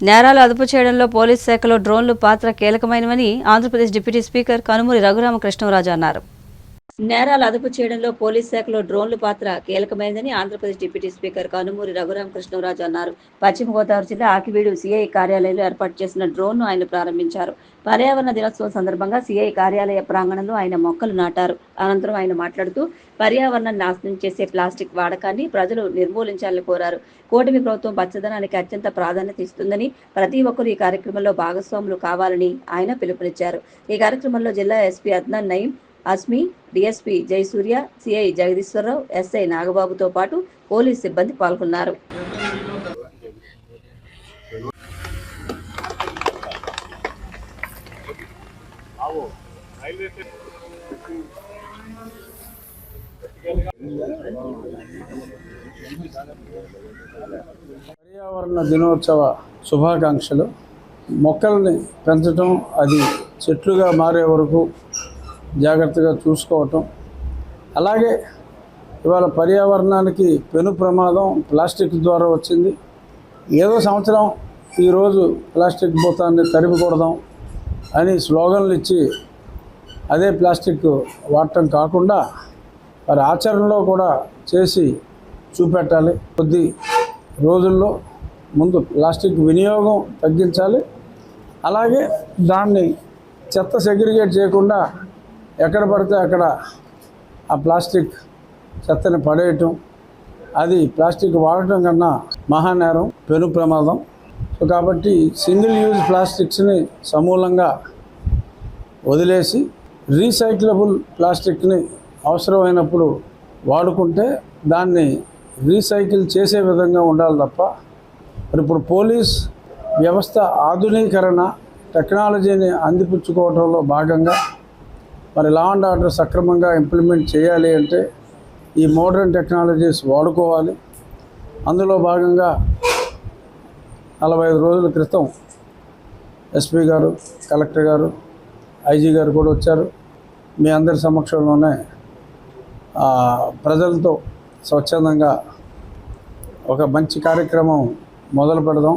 నేరాలు అదుపు చేయడంలో పోలీస్ శాఖలో డ్రోన్లు పాత్ర కీలకమైనవని ఆంధ్రప్రదేశ్ డిప్యూటీ స్పీకర్ కనుమూరి రఘురామకృష్ణరాజు అన్నారు. నేరాలు అదుపు చేయడంలో పోలీస్ శాఖలో డ్రోన్లు పాత్ర కీలకమైనదని ఆంధ్రప్రదేశ్ డిప్యూటీ స్పీకర్ కనుమూరి రఘురామకృష్ణరాజు అన్నారు. పశ్చిమ గోదావరి జిల్లా ఆకివీడు సిఐ కార్యాలయంలో ఏర్పాటు చేసిన డ్రోన్ను ఆయన ప్రారంభించారు. పర్యావరణ దినోత్సవం సందర్భంగా సిఐ కార్యాలయ ప్రాంగణంలో ఆయన మొక్కలు నాటారు. అనంతరం ఆయన మాట్లాడుతూ పర్యావరణాన్ని నాశనం చేసే ప్లాస్టిక్ వాడకాన్ని ప్రజలు నిర్మూలించాలని కోరారు. కూటమి ప్రభుత్వం పచ్చదనానికి అత్యంత ప్రాధాన్యత ఇస్తుందని ప్రతి ఒక్కరూ ఈ కార్యక్రమంలో భాగస్వాములు కావాలని ఆయన పిలుపునిచ్చారు. ఈ కార్యక్రమంలో జిల్లా SP Adnan Nayeem Asmi DSP Jayasurya CI Jagadeeswararao SI నాగబాబుతో పాటు పోలీస్ సిబ్బంది పాల్గొన్నారు. పర్యావరణ దినోత్సవ శుభాకాంక్షలు. మొక్కల్ని పెంచడం అది చెట్లుగా మారే వరకు జాగ్రత్తగా చూసుకోవటం. అలాగే ఇవాళ పర్యావరణానికి పెను ప్రమాదం ప్లాస్టిక్ ద్వారా వచ్చింది. ఏదో సంవత్సరం ఈరోజు ప్లాస్టిక్ భూతాన్ని తరిమికొడదాం అని స్లోగన్లు ఇచ్చి అదే ప్లాస్టిక్ వాడటం కాకుండా మరి ఆచరణలో కూడా చేసి చూపెట్టాలి. కొద్ది రోజుల్లో ముందు ప్లాస్టిక్ వినియోగం తగ్గించాలి. అలాగే దాన్ని చెత్త సెగ్రిగేట్ చేయకుండా ఎక్కడ పడితే అక్కడ ఆ ప్లాస్టిక్ చెత్తని పడేయటం అది ప్లాస్టిక్ వాడటం కన్నా మహానేరం పెను ప్రమాదం. సో కాబట్టి సింగిల్ యూజ్ ప్లాస్టిక్స్ని సమూలంగా వదిలేసి రీసైక్లబుల్ ప్లాస్టిక్ని అవసరమైనప్పుడు వాడుకుంటే దాన్ని రీసైకిల్ చేసే విధంగా ఉండాలి తప్ప మరి ఇప్పుడు పోలీస్ వ్యవస్థ ఆధునీకరణ టెక్నాలజీని అందిపుచ్చుకోవడంలో భాగంగా మరి లా అండ్ ఆర్డర్ సక్రమంగా ఇంప్లిమెంట్ చేయాలి అంటే ఈ మోడర్న్ టెక్నాలజీస్ వాడుకోవాలి. అందులో భాగంగా నలభై ఐదు రోజుల క్రితం ఎస్పీ గారు కలెక్టర్ గారు ఐజీ గారు కూడా వచ్చారు. మీ అందరి సమక్షంలోనే ప్రజలతో స్వచ్ఛందంగా ఒక మంచి కార్యక్రమం మొదలు పెడదాం.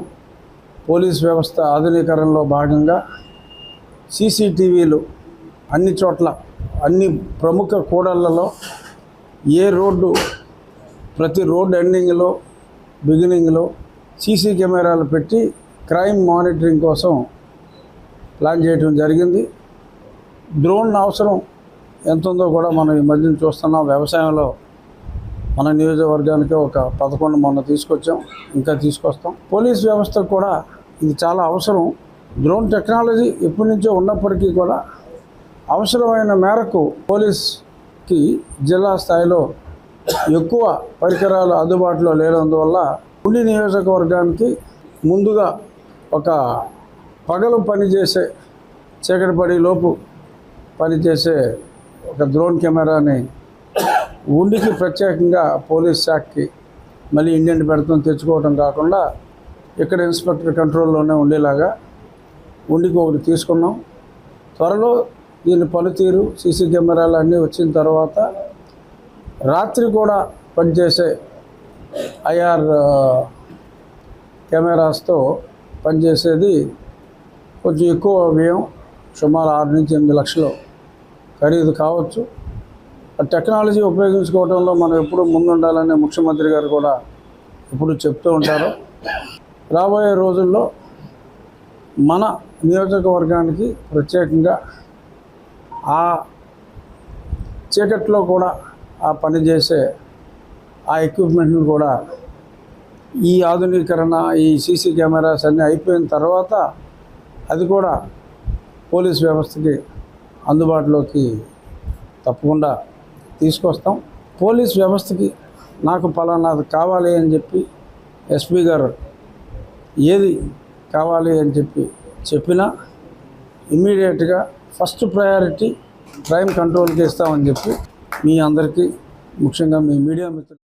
పోలీస్ వ్యవస్థ ఆధునీకరణలో భాగంగా సీసీటీవీలు అన్ని చోట్ల అన్ని ప్రముఖ కూడళ్ళలో ఏ రోడ్డు ప్రతి రోడ్ ఎండింగ్లో బిగినింగ్లో సీసీ కెమెరాలు పెట్టి క్రైమ్ మానిటరింగ్ కోసం ప్లాన్ చేయడం జరిగింది. డ్రోన్ అవసరం ఎంత ఉందో కూడా మనం ఈ మధ్యన చూస్తున్నాం. వ్యవసాయంలో మన నియోజకవర్గానికి ఒక పదకొండు మొన్న తీసుకొచ్చాం ఇంకా తీసుకొస్తాం. పోలీస్ వ్యవస్థ కూడా ఇది చాలా అవసరం. డ్రోన్ టెక్నాలజీ ఎప్పటి నుంచో ఉన్నప్పటికీ కూడా అవసరమైన మేరకు పోలీస్కి జిల్లా స్థాయిలో ఎక్కువ పరికరాలు అందుబాటులో లేనందువల్ల ఉండి నియోజకవర్గానికి ముందుగా ఒక పగలు పనిచేసే చీకటిపడి లోపు పనిచేసే ఒక డ్రోన్ కెమెరాని ఉండికి ప్రత్యేకంగా పోలీస్ శాఖకి మళ్ళీ ఇండియన్ పెడతాం తెచ్చుకోవడం కాకుండా ఇక్కడ ఇన్స్పెక్టర్ కంట్రోల్లోనే ఉండేలాగా ఉండికి ఒకటి తీసుకున్నాం. త్వరలో దీని పనితీరు సీసీ కెమెరాలు అన్నీ వచ్చిన తర్వాత రాత్రి కూడా పనిచేసే ఐఆర్ కెమెరాస్తో పనిచేసేది కొంచెం ఎక్కువ వ్యయం సుమారు ఆరు నుంచి ఎనిమిది లక్షలు ఖరీదు కావచ్చు. ఆ టెక్నాలజీ ఉపయోగించుకోవడంలో మనం ఎప్పుడు ముందుండాలని ముఖ్యమంత్రి గారు కూడా ఎప్పుడు చెప్తూ ఉంటారు. రాబోయే రోజుల్లో మన నియోజకవర్గానికి ప్రత్యేకంగా ఆ చీకట్లో కూడా ఆ పని చేసే ఆ ఎక్విప్మెంట్ని కూడా ఈ ఆధునీకరణ ఈ సీసీ కెమెరాస్ అన్నీ అయిపోయిన తర్వాత అది కూడా పోలీస్ వ్యవస్థకి అందుబాటులోకి తప్పకుండా తీసుకొస్తాం. పోలీస్ వ్యవస్థకి నాకు పలానాది కావాలి అని చెప్పి ఎస్పీ గారు ఏది కావాలి అని చెప్పి చెప్పినా ఇమ్మీడియట్గా ఫస్ట్ ప్రయారిటీ క్రైమ్ కంట్రోల్కి ఇస్తామని చెప్పి మీ అందరికీ ముఖ్యంగా మీ మీడియా మిత్రులు